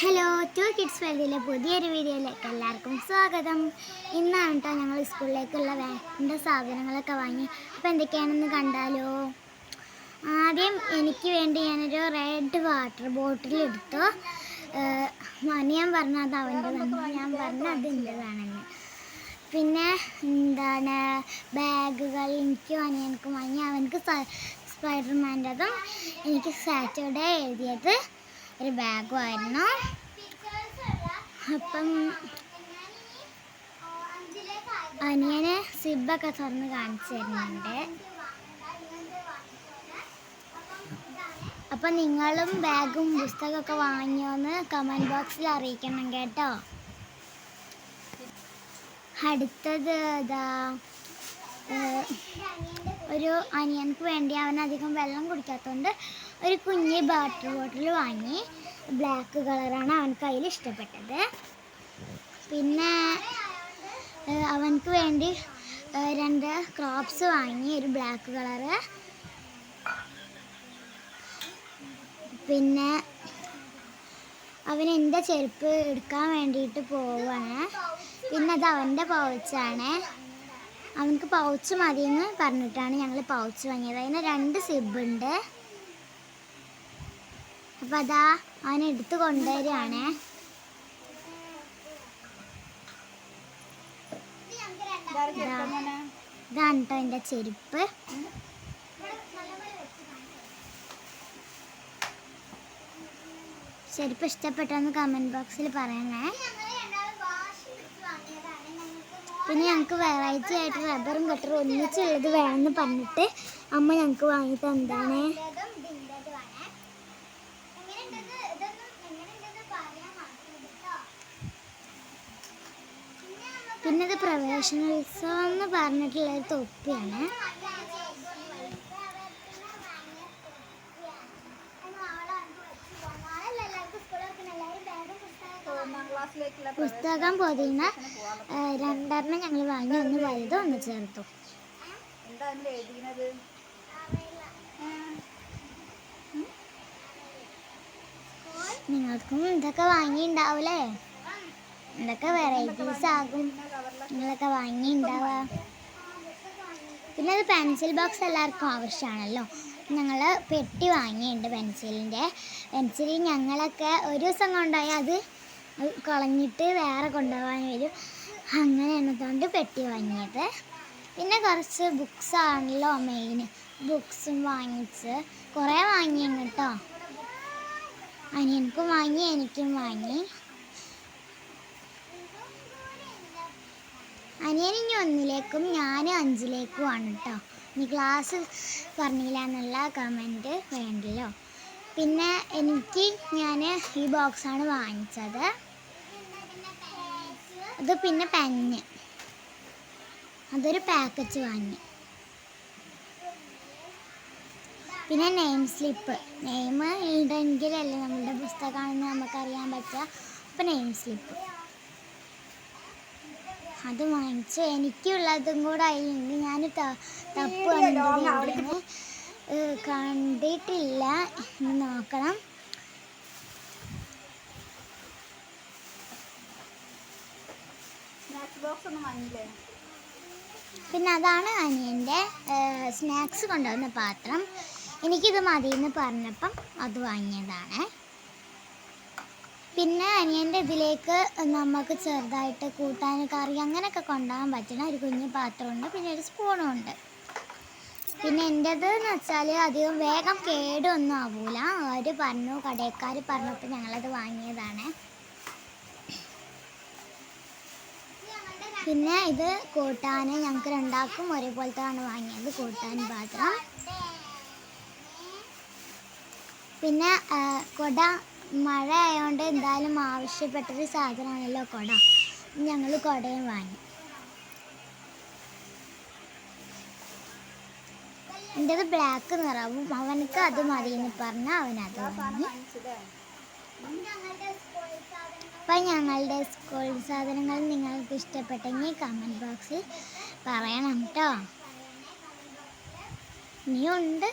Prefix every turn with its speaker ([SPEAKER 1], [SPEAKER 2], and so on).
[SPEAKER 1] hello two kids വേൾഡിലെ പുതിയൊരു വീഡിയോയിലേക്ക് എല്ലാവർക്കും സ്വാഗതം ഇന്നാണ് കേട്ടോ ഞങ്ങൾ സ്കൂളിലേക്കുള്ള വേണ്ട സാധനങ്ങളൊക്കെ വാങ്ങി അപ്പോൾ എന്തൊക്കെയാണെന്ന് കണ്ടാലോ ആദ്യം എനിക്ക് വേണ്ടി ഞാനൊരു റെഡ് വാട്ടർ ബോട്ടിൽ എടുത്തു മണി ഞാൻ പറഞ്ഞു അത് ഞാൻ പറഞ്ഞ അത് എൻ്റെതാണെന്ന് പിന്നെ എന്താണ് ബാഗുകൾ എനിക്ക് അനിയനക്കും വാങ്ങി അവനക്ക് സ്പൈഡർമാൻ്റെതും എനിക്ക് സാറ്റർഡേ എഴുതിയത് ഒരു ബാഗും ആയിരുന്നു അപ്പം അനിയനെ സിബൊക്കെ തുറന്ന് കാണിച്ചു തരുന്നുണ്ട് അപ്പം നിങ്ങളും ബാഗും പുസ്തകമൊക്കെ വാങ്ങിയോന്ന് കമൻറ്റ് ബോക്സിൽ അറിയിക്കണം കേട്ടോ അടുത്തത് ഇതാ ഒരു അനിയനക്ക് വേണ്ടി അവൻ അധികം വെള്ളം കുടിക്കാത്തതുകൊണ്ട് ഒരു കുഞ്ഞ് വാട്ടർ ബോട്ടിൽ വാങ്ങി ബ്ലാക്ക് കളറാണ് അവൻ കയ്യിൽ ഇഷ്ടപ്പെട്ടത് പിന്നെ അവനക്ക് വേണ്ടി രണ്ട് ക്രോപ്സ് വാങ്ങി ഒരു ബ്ലാക്ക് കളറ് പിന്നെ അവൻ എൻ്റെ ചെരുപ്പ് എടുക്കാൻ വേണ്ടിയിട്ട് പോവുകയാണ് പിന്നെ അത് അവൻ്റെ പൗച്ചാണ് അവനക്ക് പൗച്ച് മതിയെന്ന് പറഞ്ഞിട്ടാണ് ഞങ്ങൾ പൗച്ച് വാങ്ങിയത് അതിന് രണ്ട് സിബുണ്ട് അപ്പം അതാ അവൻ എടുത്ത് കൊണ്ടുവരികയാണേ ഇതാണ് കേട്ടോ എൻ്റെ ചെരുപ്പ് ചെരുപ്പ് ഇഷ്ടപ്പെട്ടെന്ന് കമൻറ്റ് ബോക്സിൽ പറയണേ പിന്നെ ഞങ്ങൾക്ക് വെറൈറ്റി ആയിട്ട് റബ്ബറും കട്ടറും ഒന്നിച്ചുള്ളത് വേണമെന്ന് പറഞ്ഞിട്ട് അമ്മ ഞങ്ങൾക്ക് വാങ്ങി തന്നതാണ് പിന്നെ ഇത് ഉത്സവം എന്ന് പറഞ്ഞിട്ടുള്ള ഒരു തൊപ്പിയാണ് പുസ്തകം പൊതിയുന്ന രണ്ടെണ്ണം ഞങ്ങൾ വാങ്ങി ഒന്ന് വലുതും ഒന്ന് ചേർത്തു നിങ്ങൾക്കും ഇതൊക്കെ വാങ്ങിയിട്ടുണ്ടാവൂലേ ഇതൊക്കെ വെറൈറ്റീസ് ആകും നിങ്ങളൊക്കെ വാങ്ങിയിട്ടുണ്ടാവുക പിന്നെ അത് പെൻസിൽ ബോക്സ് എല്ലാവർക്കും ആവശ്യമാണല്ലോ ഞങ്ങൾ പെട്ടി വാങ്ങിയിട്ടുണ്ട് പെൻസിലിൻ്റെ പെൻസിൽ ഞങ്ങളൊക്കെ ഒരു ദിവസം കൊണ്ടുപോയാൽ അത് കളഞ്ഞിട്ട് വേറെ കൊണ്ടുപോകാൻ വരും അങ്ങനെ എന്നതുകൊണ്ട് പെട്ടി വാങ്ങിയത് പിന്നെ കുറച്ച് ബുക്സ് ആണല്ലോ മെയിൻ ബുക്സും വാങ്ങിച്ച് കുറേ വാങ്ങി കേട്ടോ അനിയനക്കും വാങ്ങി എനിക്കും വാങ്ങി അനിയൻ ഇനി ഒന്നിലേക്കും ഞാൻ അഞ്ചിലേക്കുമാണ് കേട്ടോ ഇനി ക്ലാസ് പറഞ്ഞില്ല എന്നുള്ള കമൻറ്റ് വേണ്ടല്ലോ പിന്നെ എനിക്ക് ഞാൻ ഈ ബോക്സാണ് വാങ്ങിച്ചത് അത് പിന്നെ പെന്ന് അതൊരു പാക്കറ്റ് വാങ്ങി പിന്നെ നെയിം സ്ലിപ്പ് നെയിം അല്ലേ നമ്മുടെ പുസ്തകമാണെന്ന് നമുക്കറിയാൻ പറ്റുക അപ്പോൾ നെയിം സ്ലിപ്പ് അത് വാങ്ങിച്ചു എനിക്കുള്ളതും കൂടെ ആയില്ലെങ്കിൽ ഞാൻ തപ്പ് കണ്ടിട്ടില്ല കണ്ടിട്ടില്ല നോക്കണം ഒന്നും വാങ്ങിയില്ലേ പിന്നെ അതാണ് അനിയൻ്റെ സ്നാക്സ് കൊണ്ടുവന്ന പാത്രം എനിക്കിത് മതി എന്ന് പറഞ്ഞപ്പം അത് വാങ്ങിയതാണ് പിന്നെ അനിയൻ്റെ ഇതിലേക്ക് നമുക്ക് ചെറുതായിട്ട് കൂട്ടാൻ കറി അങ്ങനെയൊക്കെ കൊണ്ടുപോകാൻ പറ്റുന്ന ഒരു കുഞ്ഞു പാത്രമുണ്ട് പിന്നെ ഒരു സ്പൂണും ഉണ്ട് പിന്നെ എൻ്റേത് എന്ന് വെച്ചാൽ അധികം വേഗം കേടൊന്നും ആവൂല അവർ പറഞ്ഞു കടയക്കാർ പറഞ്ഞപ്പോൾ ഞങ്ങളത് വാങ്ങിയതാണ് പിന്നെ ഇത് കൂട്ടാൻ ഞങ്ങൾക്ക് ഒരേപോലത്തെ ആണ് വാങ്ങിയത് കൂട്ടാൻ പാത്രം പിന്നെ കൊട മഴ ആയതുകൊണ്ട് എന്തായാലും ആവശ്യപ്പെട്ടൊരു സാധനമാണല്ലോ കൊട ഞങ്ങൾ കൊടയും വാങ്ങി അത് ബ്ലാക്ക് നിറവും അവനക്ക് അത് മതി എന്ന് പറഞ്ഞാൽ അവനത് വാങ്ങി അപ്പം ഞങ്ങളുടെ സ്കൂൾ സാധനങ്ങൾ നിങ്ങൾക്ക് ഇഷ്ടപ്പെട്ടെങ്കിൽ കമൻറ്റ് ബോക്സിൽ പറയണം കേട്ടോ ഇനിയുണ്ട്